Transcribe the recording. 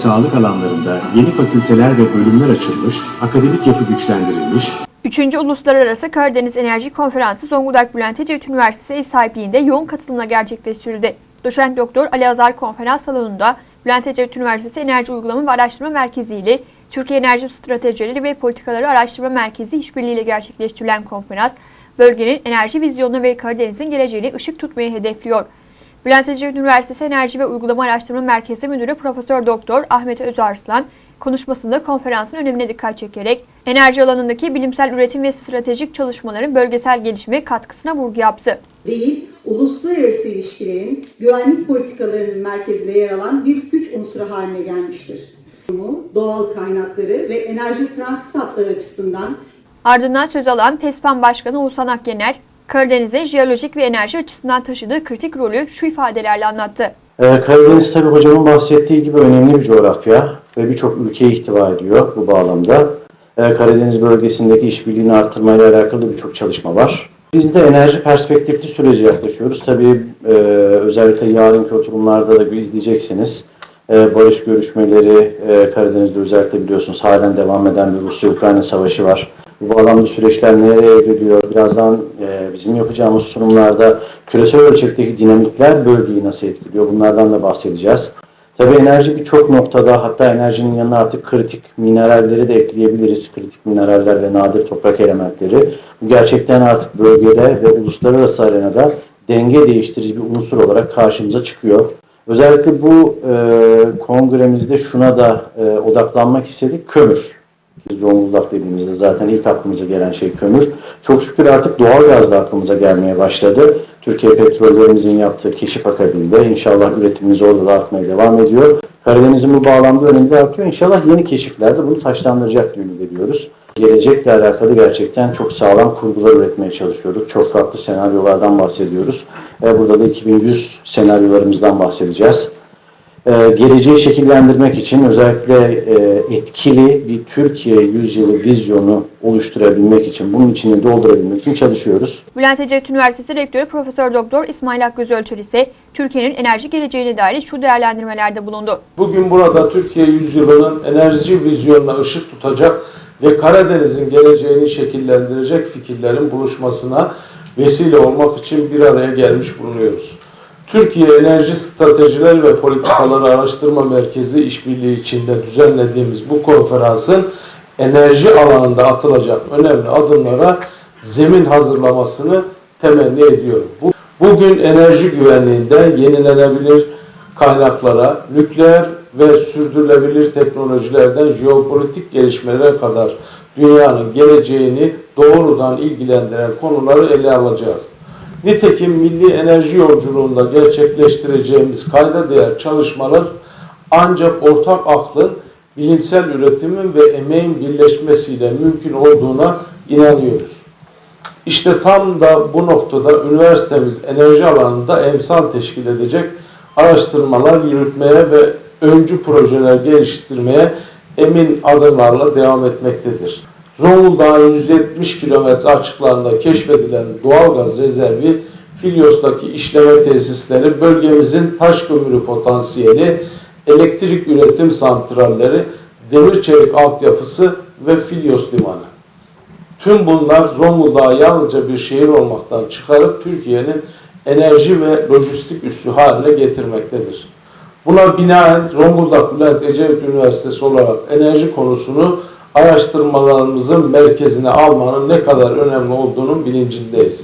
sağlık alanlarında yeni fakülteler ve bölümler açılmış, akademik yapı güçlendirilmiş, 3. Uluslararası Karadeniz Enerji Konferansı Zonguldak Bülent Ecevit Üniversitesi ev sahipliğinde yoğun katılımla gerçekleştirildi. Doçent Doktor Ali Azar Konferans Salonu'nda Bülent Ecevit Üniversitesi Enerji Uygulama ve Araştırma Merkezi ile Türkiye Enerji Stratejileri ve Politikaları Araştırma Merkezi işbirliğiyle gerçekleştirilen konferans, bölgenin enerji vizyonuna ve Karadeniz'in geleceğine ışık tutmayı hedefliyor. Bülent Ecevit Üniversitesi Enerji ve Uygulama Araştırma Merkezi Müdürü Profesör Doktor Ahmet Özarslan konuşmasında konferansın önemine dikkat çekerek enerji alanındaki bilimsel üretim ve stratejik çalışmaların bölgesel gelişime katkısına vurgu yaptı. değil, uluslararası ilişkilerin güvenlik politikalarının merkezinde yer alan bir güç unsuru haline gelmiştir. Doğal kaynakları ve enerji transit hatları açısından Ardından söz alan TESPAN Başkanı Oğuzhan Akyener, Karadeniz'e jeolojik ve enerji açısından taşıdığı kritik rolü şu ifadelerle anlattı. Ee, Karadeniz tabi hocamın bahsettiği gibi önemli bir coğrafya ve birçok ülkeyi ihtiva ediyor bu bağlamda. Ee, Karadeniz bölgesindeki işbirliğini artırmayla alakalı birçok çalışma var. Biz de enerji perspektifli sürece yaklaşıyoruz. Tabii e, özellikle yarınki oturumlarda da izleyeceksiniz. E, barış görüşmeleri e, Karadeniz'de özellikle biliyorsunuz halen devam eden bir Rusya-Ukrayna savaşı var. Bu bağlamda süreçler nereye evriliyor? Birazdan e, bizim yapacağımız sunumlarda küresel ölçekteki dinamikler bölgeyi nasıl etkiliyor? Bunlardan da bahsedeceğiz. Tabii enerji birçok noktada hatta enerjinin yanına artık kritik mineralleri de ekleyebiliriz. Kritik mineraller ve nadir toprak elementleri. Bu gerçekten artık bölgede ve uluslararası arenada denge değiştirici bir unsur olarak karşımıza çıkıyor. Özellikle bu e, kongremizde şuna da e, odaklanmak istedik. Kömür. Zonguldak dediğimizde zaten ilk aklımıza gelen şey kömür. Çok şükür artık doğal gaz da aklımıza gelmeye başladı. Türkiye Petrollerimizin yaptığı keşif akabinde inşallah üretimimiz orada da artmaya devam ediyor. Karadeniz'in bu bağlamda önemi artıyor. İnşallah yeni keşifler de bunu taşlandıracak diye ümit ediyoruz. Gelecekle alakalı gerçekten çok sağlam kurgular üretmeye çalışıyoruz. Çok farklı senaryolardan bahsediyoruz. Burada da 2100 senaryolarımızdan bahsedeceğiz. Ee, geleceği şekillendirmek için özellikle e, etkili bir Türkiye yüzyılı vizyonu oluşturabilmek için, bunun içini doldurabilmek için çalışıyoruz. Bülent Ecevit Üniversitesi Rektörü Profesör Doktor İsmail Akgöz Ölçer ise Türkiye'nin enerji geleceğine dair şu değerlendirmelerde bulundu. Bugün burada Türkiye yüzyılının enerji vizyonuna ışık tutacak ve Karadeniz'in geleceğini şekillendirecek fikirlerin buluşmasına vesile olmak için bir araya gelmiş bulunuyoruz. Türkiye Enerji Stratejileri ve Politikaları Araştırma Merkezi işbirliği içinde düzenlediğimiz bu konferansın enerji alanında atılacak önemli adımlara zemin hazırlamasını temenni ediyorum. Bu- Bugün enerji güvenliğinde yenilenebilir kaynaklara, nükleer ve sürdürülebilir teknolojilerden jeopolitik gelişmelere kadar dünyanın geleceğini doğrudan ilgilendiren konuları ele alacağız. Nitekim milli enerji yolculuğunda gerçekleştireceğimiz kayda değer çalışmalar ancak ortak aklın, bilimsel üretimin ve emeğin birleşmesiyle mümkün olduğuna inanıyoruz. İşte tam da bu noktada üniversitemiz enerji alanında emsal teşkil edecek araştırmalar yürütmeye ve öncü projeler geliştirmeye emin adımlarla devam etmektedir. Zonguldak'ın 170 kilometre açıklarında keşfedilen doğalgaz rezervi Filyos'taki işleme tesisleri, bölgemizin taş kömürü potansiyeli, elektrik üretim santralleri, demir çelik altyapısı ve Filyos limanı. Tüm bunlar Zonguldak'ı yalnızca bir şehir olmaktan çıkarıp Türkiye'nin enerji ve lojistik üssü haline getirmektedir. Buna binaen Zonguldak Bülent Ecevit Üniversitesi olarak enerji konusunu araştırmalarımızın merkezine almanın ne kadar önemli olduğunun bilincindeyiz.